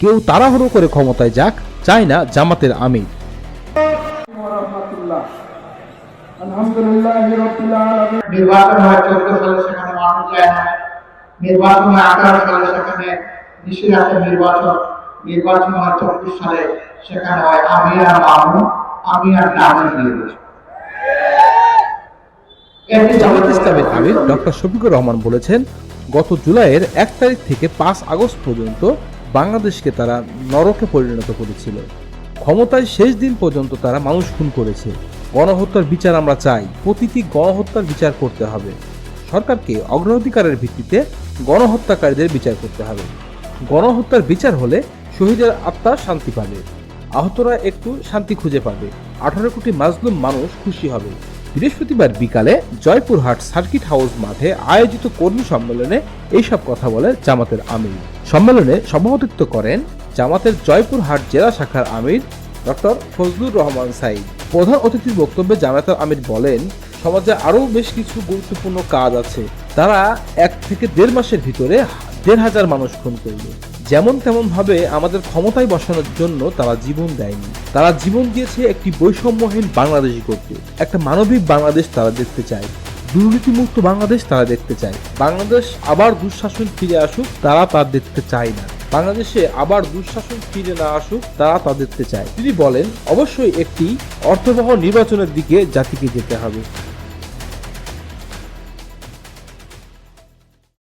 কেউ তাড়াহুড়ো করে ক্ষমতায় যাক চায় না জামাতের আমির। রহমতুল্লাহ আলহামদুলিল্লাহ রবিল আলমিন নির্বাচন হয় চোদ্দ সালে সেখানে মানুষ যায় না নির্বাচন হয় আঠারো সালে সেখানে নিষেধাজ্ঞা নির্বাচন। নির্বাচন হয় চব্বিশ সালে সেখানে হয় আমি আর মামু আমি আর নামের নির্বাচন জামাত ইসলামের আমির ডক্টর শফিকুর রহমান বলেছেন গত জুলাইয়ের এক তারিখ থেকে পাঁচ আগস্ট পর্যন্ত বাংলাদেশকে তারা নরকে পরিণত করেছিল। ক্ষমতায় শেষ দিন পর্যন্ত তারা মানুষ খুন করেছে। গণহত্যার বিচার আমরা চাই। প্রতিটি গণহত্যার বিচার করতে হবে। সরকারকে অগ্রাধিকারের ভিত্তিতে গণহত্যাকারীদের বিচার করতে হবে। গণহত্যার বিচার হলে শহীদের আত্মা শান্তি পাবে। আহতরা একটু শান্তি খুঁজে পাবে। আঠারো কোটি মাজলুম মানুষ খুশি হবে। বৃহস্পতিবার বিকালে জয়পুরহাট সার্কিট হাউস মাঠে আয়োজিত কর্মী সম্মেলনে এইসব কথা বলে জামাতের আমির। সম্মেলনে সভাপতিত্ব করেন জামাতের জয়পুরহাট জেলা শাখার আমির ডক্টর ফজলুর রহমান সাইদ প্রধান অতিথির বক্তব্যে জামাতের আমির বলেন, সমাজে আরও বেশ কিছু গুরুত্বপূর্ণ কাজ আছে। তারা এক থেকে দেড় মাসের ভিতরে দেড় হাজার মানুষ খুন করবে। যেমন তেমন ভাবে আমাদের ক্ষমতায় বসানোর জন্য তারা জীবন দেয়নি। তারা জীবন দিয়েছে একটি বৈষম্যহীন বাংলাদেশ করতে একটা মানবিক বাংলাদেশ তারা দেখতে চায়। দুর্নীতিমুক্ত বাংলাদেশ তারা দেখতে চায়। বাংলাদেশ আবার দুঃশাসন ফিরে আসুক, তারা তা দেখতে চায় না। বাংলাদেশে আবার দুঃশাসন ফিরে না আসুক, তারা তা দেখতে চায়। তিনি বলেন, অবশ্যই একটি অর্থবহ নির্বাচনের দিকে জাতিকে যেতে হবে।